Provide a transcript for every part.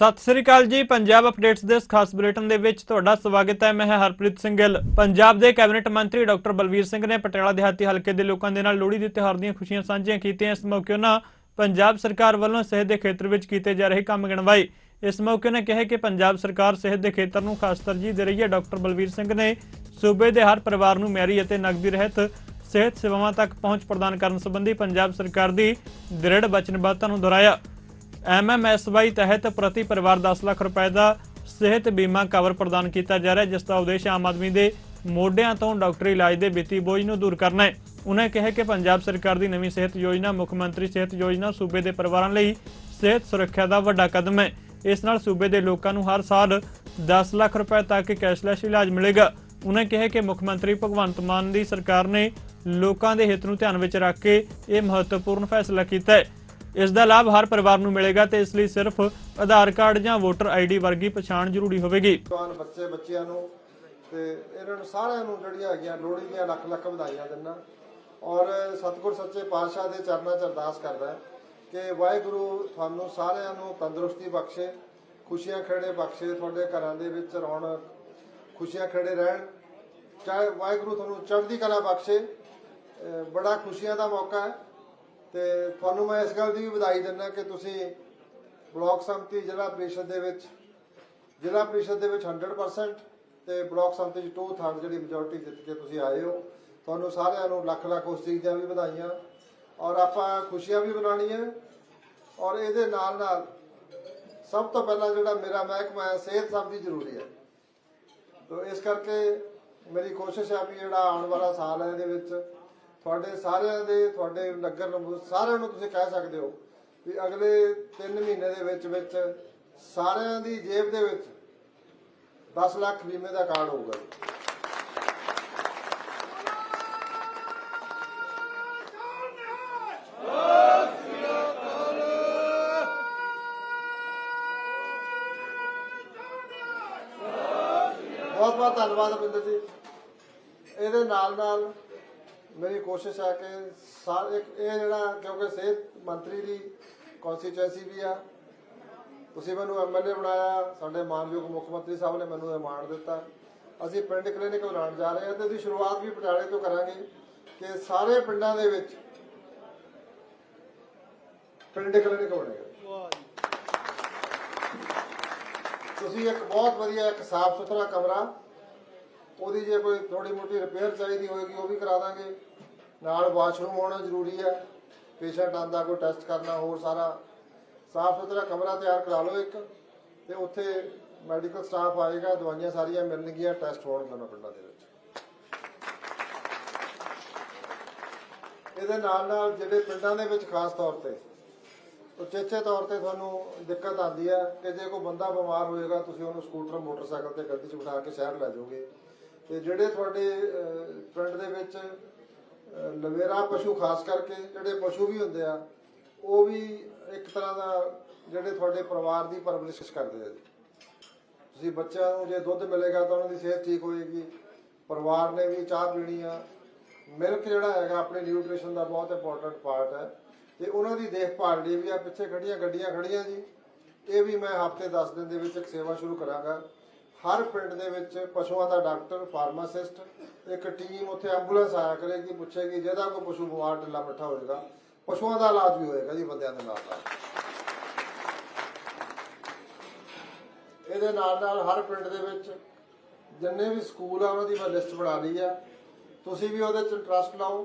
ਸਤਿ ਸ੍ਰੀ ਅਕਾਲ ਜੀ, ਪੰਜਾਬ ਅਪਡੇਟਸ ਦੇ ਇਸ ਖਾਸ ਬੁਲੇਟਿਨ ਦੇ ਵਿੱਚ ਤੁਹਾਡਾ ਸਵਾਗਤ ਹੈ। ਮੈਂ ਹਾਂ ਹਰਪ੍ਰੀਤ ਸਿੰਘ ਗਿੱਲ। ਪੰਜਾਬ ਦੇ ਕੈਬਨਿਟ ਮੰਤਰੀ ਡਾਕਟਰ ਬਲਵੀਰ ਸਿੰਘ ਨੇ ਪਟਿਆਲਾ ਦਿਹਾਤੀ ਹਲਕੇ ਦੇ ਲੋਕਾਂ ਦੇ ਨਾਲ ਲੋਹੜੀ ਦੇ ਤਿਉਹਾਰ ਦੀਆਂ ਖੁਸ਼ੀਆਂ ਸਾਂਝੀਆਂ ਕੀਤੀਆਂ। ਇਸ ਮੌਕੇ ਉਹਨਾਂ ਪੰਜਾਬ ਸਰਕਾਰ ਵੱਲੋਂ ਸਿਹਤ ਦੇ ਖੇਤਰ ਵਿੱਚ ਕੀਤੇ ਜਾ ਰਹੇ ਕੰਮ ਗਿਣਵਾਏ। ਇਸ ਮੌਕੇ ਉਹਨਾਂ ਕਿਹਾ ਕਿ ਪੰਜਾਬ ਸਰਕਾਰ ਸਿਹਤ ਦੇ ਖੇਤਰ ਨੂੰ ਖਾਸ ਤਰਜੀਹ ਦੇ ਰਹੀ ਹੈ। ਡਾਕਟਰ ਬਲਵੀਰ ਸਿੰਘ ਨੇ ਸੂਬੇ ਦੇ ਹਰ ਪਰਿਵਾਰ ਨੂੰ ਮਿਆਰੀ ਅਤੇ ਨਗਦੀ ਰਹਿਤ ਸਿਹਤ ਸੇਵਾਵਾਂ ਤੱਕ ਪਹੁੰਚ ਪ੍ਰਦਾਨ ਕਰਨ ਸੰਬੰਧੀ ਪੰਜਾਬ ਸਰਕਾਰ ਦੀ ਦ੍ਰਿੜ ਵਚਨਬੱਧਤਾ ਨੂੰ ਦੁਹਰਾਇਆ। ਐਮਐਮਐਸਵਾਈ ਤਹਿਤ ਪ੍ਰਤੀ ਪਰਿਵਾਰ 10 ਲੱਖ ਰੁਪਏ ਦਾ ਸਿਹਤ ਬੀਮਾ ਕਵਰ ਪ੍ਰਦਾਨ ਕੀਤਾ ਜਾ ਰਿਹਾ ਜਿਸ ਦਾ ਉਦੇਸ਼ ਆਮ ਆਦਮੀ ਦੇ ਮੋਢਿਆਂ ਤੋਂ ਡਾਕਟਰੀ ਇਲਾਜ ਦੇ ਵਿੱਤੀ ਬੋਝ ਨੂੰ ਦੂਰ ਕਰਨਾ ਹੈ। ਉਹਨਾਂ ਕਿਹਾ ਕਿ ਪੰਜਾਬ ਸਰਕਾਰ ਦੀ ਨਵੀਂ ਸਿਹਤ ਯੋਜਨਾ, ਮੁੱਖ ਮੰਤਰੀ ਸਿਹਤ ਯੋਜਨਾ ਸੂਬੇ ਦੇ ਪਰਿਵਾਰਾਂ ਲਈ ਸਿਹਤ ਸੁਰੱਖਿਆ ਦਾ ਵੱਡਾ ਕਦਮ ਹੈ। ਇਸ ਨਾਲ ਸੂਬੇ ਦੇ ਲੋਕਾਂ ਨੂੰ ਹਰ ਸਾਲ 10 ਲੱਖ ਰੁਪਏ ਤੱਕ ਕੈਸ਼ਲੈਸ ਇਲਾਜ ਮਿਲੇਗਾ। ਉਹਨਾਂ ਕਿਹਾ ਕਿ ਮੁੱਖ ਮੰਤਰੀ ਭਗਵੰਤ ਮਾਨ ਦੀ ਸਰਕਾਰ ਨੇ ਲੋਕਾਂ ਦੇ ਹਿੱਤ ਨੂੰ ਧਿਆਨ ਵਿੱਚ ਰੱਖ ਕੇ ਇਹ ਮਹੱਤਵਪੂਰਨ ਫੈਸਲਾ ਕੀਤਾ ਹੈ। ਇਸ ਦਾ ਲਾਭ ਹਰ ਪਰਿਵਾਰ ਨੂੰ ਮਿਲੇਗਾ ਤੇ ਇਸ ਲਈ ਸਿਰਫ ਆਧਾਰ ਕਾਰਡ ਜਾਂ ਵੋਟਰ ਆਈਡੀ ਵਰਗੀ ਪਛਾਣ ਜ਼ਰੂਰੀ ਹੋਵੇਗੀ। ਜਵਾਨ ਬੱਚੇ, ਬੱਚਿਆਂ ਨੂੰ ਤੇ ਇਹਨਾਂ ਨੂੰ ਸਾਰਿਆਂ ਨੂੰ ਜਿਹੜੀਆਂ ਹੈਗੀਆਂ, ਲੋਹੜੀ ਦੀਆਂ ਲੱਖ ਲੱਖ ਵਧਾਈਆਂ ਦਿੰਦਾ। ਔਰ ਸਤਿਗੁਰ ਸੱਚੇ ਪਾਤਸ਼ਾਹ ਦੇ ਚਰਨਾਂ 'ਚ ਅਰਦਾਸ ਕਰਦਾ ਕਿ ਵਾਹਿਗੁਰੂ ਤੁਹਾਨੂੰ ਸਾਰਿਆਂ ਨੂੰ ਤੰਦਰੁਸਤੀ ਬਖਸ਼ੇ, ਖੁਸ਼ੀਆਂ ਖੇੜੇ ਬਖਸ਼ੇ, ਤੁਹਾਡੇ ਘਰਾਂ ਦੇ ਵਿੱਚ ਰੌਣਕ, ਖੁਸ਼ੀਆਂ ਖੇੜੇ ਰਹਿਣ। ਚਾਹੇ ਵਾਹਿਗੁਰੂ ਤੁਹਾਨੂੰ ਚੜ੍ਹਦੀ ਕਲਾ ਬਖਸ਼ੇ ਬੜਾ ਖੁਸ਼ੀਆਂ ਦਾ ਮੌਕਾ ਹੈ। ਤੇ ਤੁਹਾਨੂੰ ਮੈਂ ਇਸ ਗੱਲ ਦੀ ਵੀ ਵਧਾਈ ਦਿੰਦਾ ਕਿ ਤੁਸੀਂ ਬਲਾਕ ਸੰਮਤੀ ਜ਼ਿਲ੍ਹਾ ਪ੍ਰੀਸ਼ਦ ਦੇ ਵਿੱਚ, ਜ਼ਿਲ੍ਹਾ ਪ੍ਰੀਸ਼ਦ ਦੇ ਵਿੱਚ 100% ਤੇ ਬਲਾਕ ਸੰਮਤੀ ਚ 2/3 ਜਿਹੜੀ ਮੈਜੋਰਟੀ ਜਿੱਤ ਕੇ ਤੁਸੀਂ ਆਏ ਹੋ। ਤੁਹਾਨੂੰ ਸਾਰਿਆਂ ਨੂੰ ਲੱਖ ਲੱਖ ਉਸ ਚੀਜ਼ ਦੀਆਂ ਵੀ ਵਧਾਈਆਂ। ਔਰ ਆਪਾਂ ਖੁਸ਼ੀਆਂ ਵੀ ਮਨਾਉਣੀਆਂ। ਔਰ ਇਹਦੇ ਨਾਲ ਨਾਲ ਸਭ ਤੋਂ ਪਹਿਲਾਂ ਜਿਹੜਾ ਮੇਰਾ ਮਹਿਕਮਾ ਹੈ, ਸਿਹਤ ਸਭ ਦੀ ਜ਼ਰੂਰੀ ਹੈ। ਤੋ ਇਸ ਕਰਕੇ ਮੇਰੀ ਕੋਸ਼ਿਸ਼ ਹੈ ਵੀ ਜਿਹੜਾ ਆਉਣ ਵਾਲਾ ਸਾਲ ਹੈ, ਇਹਦੇ ਵਿੱਚ ਤੁਹਾਡੇ ਸਾਰਿਆਂ ਦੇ, ਤੁਹਾਡੇ ਨਗਰ ਨਿਵਾਸੀ ਸਾਰਿਆਂ ਨੂੰ ਤੁਸੀਂ ਕਹਿ ਸਕਦੇ ਹੋ ਵੀ ਅਗਲੇ 3 ਮਹੀਨੇ ਦੇ ਵਿੱਚ ਵਿੱਚ ਸਾਰਿਆਂ ਦੀ ਜੇਬ ਦੇ ਵਿੱਚ 10 ਲੱਖ ਬੀਮੇ ਦਾ ਕਾਰਡ ਹੋਊਗਾ ਬਹੁਤ ਬਹੁਤ ਧੰਨਵਾਦ ਅਮਿੰਦਰ ਜੀ। ਇਹਦੇ ਨਾਲ ਨਾਲ ਮੇਰੀ ਕੋਸ਼ਿਸ਼ ਹੈ ਕਿ ਸਾਰ ਇਹ ਜਿਹੜਾ ਕਿਉਂਕਿ ਸਿਹਤ ਮੰਤਰੀ ਦੀ ਕਨਸਟੀਚੁਐਂਸੀ ਵੀ ਆ ਤੁਸੀਂ ਮੈਨੂੰ ਐਮਐਲਏ ਬਣਾਇਆ ਸਾਡੇ ਮਾਨਯੋਗ ਮੁੱਖ ਮੰਤਰੀ ਸਾਹਿਬ ਨੇ ਮੈਨੂੰ ਇਹ ਮਾਣ ਦਿੱਤਾ। ਅਸੀਂ ਪਿੰਡ ਕਲੀਨਿਕ ਬਣਾਉਣ ਜਾ ਰਹੇ ਹਾਂ ਤੇ ਉਹਦੀ ਸ਼ੁਰੂਆਤ ਵੀ ਪਟਿਆਲੇ ਤੋਂ ਕਰਾਂਗੇ ਕਿ ਸਾਰੇ ਪਿੰਡਾਂ ਦੇ ਵਿੱਚ ਪਿੰਡ ਕਲੀਨਿਕ ਬਣੇਗਾ ਤੁਸੀਂ ਇੱਕ ਬਹੁਤ ਵਧੀਆ ਇੱਕ ਸਾਫ਼ ਸੁਥਰਾ ਕਮਰਾ ਉਹਦੀ ਜੇ ਕੋਈ ਥੋੜੀ ਮੋਟੀ ਰਿਪੇਅਰ ਚਾਹੀਦੀ ਹੋਏਗੀ, ਉਹ ਵੀ ਕਰਾ ਦਾਂਗੇ। ਨਾਲ ਵਾਸ਼ਰੂਮ ਹੋਣਾ ਜ਼ਰੂਰੀ ਹੈ। ਪੇਸ਼ੈਂਟ ਆਂਦਾ ਕੋਈ ਟੈਸਟ ਕਰਨਾ, ਹੋਰ ਸਾਰਾ। ਸਾਫ਼ ਸੁਥਰਾ ਕਮਰਾ ਤਿਆਰ ਕਰਾ ਲਓ ਇੱਕ, ਤੇ ਉੱਥੇ ਮੈਡੀਕਲ ਸਟਾਫ ਆਏਗਾ, ਦਵਾਈਆਂ ਸਾਰੀਆਂ ਮਿਲਣਗੀਆਂ ਟੈਸਟ ਹੋਣਗੇ ਉਹਨਾਂ ਪਿੰਡਾਂ ਦੇ ਵਿੱਚ। ਇਹਦੇ ਨਾਲ ਨਾਲ ਜਿਹੜੇ ਪਿੰਡਾਂ ਦੇ ਵਿੱਚ ਖਾਸ ਤੌਰ ਤੇ ਉਚੇਚੇ ਤੌਰ ਤੇ ਤੁਹਾਨੂੰ ਦਿੱਕਤ ਆਉਂਦੀ ਹੈ ਕਿ ਜੇ ਕੋਈ ਬੰਦਾ ਬਿਮਾਰ ਹੋਏਗਾ, ਤੁਸੀਂ ਉਹਨੂੰ ਸਕੂਟਰ, ਮੋਟਰਸਾਈਕਲ ਤੇ ਗੱਡੀ 'ਚ ਬਿਠਾ ਕੇ ਸ਼ਹਿਰ ਲੈ ਜਾਓਗੇ। ਤੇ ਜਿਹੜੇ ਤੁਹਾਡੇ ਪਿੰਡ ਦੇ ਵਿੱਚ ਲਵੇਰਾ ਪਸ਼ੂ, ਖਾਸ ਕਰਕੇ ਜਿਹੜੇ ਪਸ਼ੂ ਵੀ ਹੁੰਦੇ ਆ, ਉਹ ਵੀ ਇੱਕ ਤਰ੍ਹਾਂ ਦਾ ਜਿਹੜੇ ਤੁਹਾਡੇ ਪਰਿਵਾਰ ਦੀ ਪਰਵਰਿਸ਼ ਕਰਦੇ ਆ ਤੁਸੀਂ ਬੱਚਿਆਂ ਨੂੰ ਜੇ ਦੁੱਧ ਮਿਲੇਗਾ ਤਾਂ ਉਹਨਾਂ ਦੀ ਸਿਹਤ ਠੀਕ ਹੋਏਗੀ, ਪਰਿਵਾਰ ਨੇ ਵੀ ਚਾਹ ਪੀਣੀ ਆ। ਮਿਲਕ ਜਿਹੜਾ ਹੈਗਾ, ਆਪਣੇ ਨਿਊਟ੍ਰੀਸ਼ਨ ਦਾ ਬਹੁਤ ਇੰਪੋਰਟੈਂਟ ਪਾਰਟ ਹੈ। ਤੇ ਉਹਨਾਂ ਦੀ ਦੇਖਭਾਲ ਲਈ ਵੀ ਆ, ਪਿੱਛੇ ਖੜੀਆਂ ਗੱਡੀਆਂ ਖੜੀਆਂ ਜੀ। ਇਹ ਵੀ ਮੈਂ ਹਫ਼ਤੇ 10 ਦਿਨ ਦੇ ਵਿੱਚ ਇੱਕ ਸੇਵਾ ਸ਼ੁਰੂ ਕਰਾਂਗਾ। ਹਰ ਪਿੰਡ ਦੇ ਵਿੱਚ ਪਸ਼ੂਆਂ ਦਾ ਡਾਕਟਰ, ਫਾਰਮਾਸਿਸਟ, ਇੱਕ ਟੀਮ ਉੱਥੇ ਐਂਬੂਲੈਂਸ ਆਇਆ ਕਰੇਗੀ, ਪੁੱਛੇਗੀ ਜਿਹਦਾ ਕੋਈ ਪਸ਼ੂ ਬਿਮਾਰ, ਢਿੱਲਾ ਮੱਠਾ ਹੋਏਗਾ, ਪਸ਼ੂਆਂ ਦਾ ਇਲਾਜ ਵੀ ਹੋਏਗਾ ਜੀ ਬੰਦਿਆਂ ਦੇ ਨਾਲ ਇਹਦੇ ਨਾਲ ਨਾਲ ਹਰ ਪਿੰਡ ਦੇ ਵਿੱਚ ਜਿੰਨੇ ਵੀ ਸਕੂਲ ਆ, ਉਹਨਾਂ ਦੀ ਮੈਂ ਲਿਸਟ ਬਣਾ ਲਈ ਆ। ਤੁਸੀਂ ਵੀ ਉਹਦੇ ਚ ਇੰਟਰਸਟ ਲਾਓ,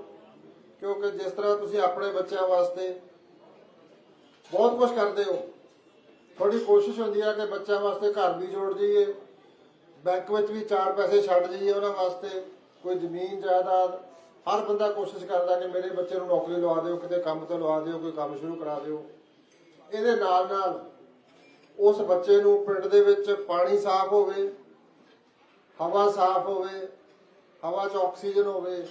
ਕਿਉਂਕਿ ਜਿਸ ਤਰ੍ਹਾਂ ਤੁਸੀਂ ਆਪਣੇ ਬੱਚਿਆਂ ਵਾਸਤੇ ਬਹੁਤ ਕੁਝ ਕਰਦੇ ਹੋ ਤੁਹਾਡੀ ਕੋਸ਼ਿਸ਼ ਹੁੰਦੀ ਆ ਕਿ ਬੱਚਿਆਂ ਵਾਸਤੇ ਘਰ ਵੀ ਜੋੜ ਜਾਈਏ ਬੈਂਕ ਵਿੱਚ ਵੀ ਚਾਰ ਪੈਸੇ ਛੱਡ ਜਾਈਏ ਉਹਨਾਂ ਵਾਸਤੇ, ਕੋਈ ਜ਼ਮੀਨ ਜਾਇਦਾਦ, ਹਰ ਬੰਦਾ ਕੋਸ਼ਿਸ਼ ਕਰਦਾ ਕਿ ਮੇਰੇ ਬੱਚੇ ਨੂੰ ਨੌਕਰੀ ਲਵਾ ਦਿਓ, ਕਿਤੇ ਕੰਮ ਤੇ ਲਵਾ ਦਿਓ, ਕੋਈ ਕੰਮ ਸ਼ੁਰੂ ਕਰਾ ਦਿਓ। ਇਹਦੇ ਨਾਲ ਨਾਲ ਉਸ ਬੱਚੇ ਨੂੰ ਪਿੰਡ ਦੇ ਵਿੱਚ ਪਾਣੀ ਸਾਫ਼ ਹੋਵੇ, ਹਵਾ ਸਾਫ਼ ਹੋਵੇ, ਹਵਾ 'ਚ ਆਕਸੀਜਨ ਹੋਵੇ,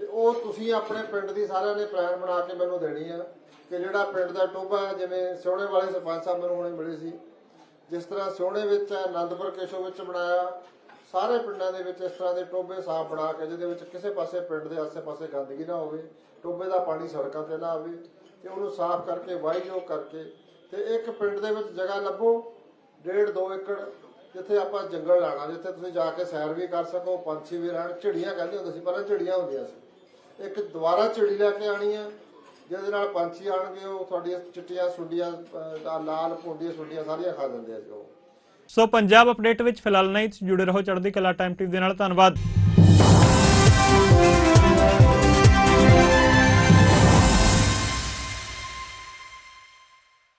ਤੇ ਉਹ ਤੁਸੀਂ ਆਪਣੇ ਪਿੰਡ ਦੀ ਸਾਰਿਆਂ ਨੇ ਪਲਾਨ ਬਣਾ ਕੇ ਮੈਨੂੰ ਦੇਣੀ ਆ ਕਿ ਜਿਹੜਾ ਪਿੰਡ ਦਾ ਟੋਭਾ ਹੈ, ਜਿਵੇਂ ਸਿਉਣੇ ਵਾਲੇ ਸਰਪੰਚ ਸਾਹਿਬ ਮੈਨੂੰ ਹੁਣੇ ਮਿਲੇ ਸੀ ਜਿਸ ਤਰ੍ਹਾਂ ਸੋਹਣੇ ਵਿੱਚ ਹੈ ਆਨੰਦਪੁਰ ਕੇਸ਼ੋ ਵਿੱਚ ਬਣਾਇਆ, ਸਾਰੇ ਪਿੰਡਾਂ ਦੇ ਵਿੱਚ ਇਸ ਤਰ੍ਹਾਂ ਦੇ ਟੋਭੇ ਸਾਫ਼ ਬਣਾ ਕੇ, ਜਿਹਦੇ ਵਿੱਚ ਕਿਸੇ ਪਾਸੇ ਪਿੰਡ ਦੇ ਆਸੇ-ਪਾਸੇ ਗੰਦਗੀ ਨਾ ਹੋਵੇ ਟੋਭੇ ਦਾ ਪਾਣੀ ਸੜਕਾਂ ਤੇ ਨਾ ਆਵੇ ਤੇ ਉਹਨੂੰ ਸਾਫ਼ ਕਰਕੇ ਵਾਹੀਯੋਗ ਕਰਕੇ ਤੇ ਇੱਕ ਪਿੰਡ ਦੇ ਵਿੱਚ ਜਗ੍ਹਾ ਲੱਭੋ, ਡੇਢ 2 ਏਕੜ, ਜਿੱਥੇ ਆਪਾਂ ਜੰਗਲ ਲਾਣਾ, ਜਿੱਥੇ ਤੁਸੀਂ ਜਾ ਕੇ ਸੈਰ ਵੀ ਕਰ ਸਕੋ, ਪੰਛੀ ਵੀ ਰਹਿਣ, ਝਿੜੀਆਂ ਕਹਿੰਦੇ ਹੁੰਦੇ ਸੀ, ਪਰ ਝਿੜੀਆਂ ਹੁੰਦੀਆਂ ਸੀ। ਇੱਕ ਦੁਬਾਰਾ ਝਿੜੀ ਲੈ ਕੇ ਆਣੀ ਆ ਜਿਹਦੇ ਨਾਲ ਪੰਛੀ ਆਣਗੇ ਉਹ ਤੁਹਾਡੀਆਂ ਚਿੱਟੀਆਂ ਸੁੰਡੀਆਂ ਅਹ, ਲਾਲ ਪੁੰਡੀਆਂ ਸੁੰਡੀਆਂ ਸਾਰੀਆਂ ਖਾ ਦਿੰਦੇ ਆ ਜੀ ਉਹ। ਸੋ ਪੰਜਾਬ ਅਪਡੇਟ ਵਿੱਚ ਫਿਲਹਾਲ ਨਹੀਂ ਜੁੜੇ ਰਹੋ ਚੜ੍ਹਦੀ ਕਲਾ ਟਾਈਮ ਟੀਵੀ ਦੇ ਨਾਲ ਧੰਨਵਾਦ।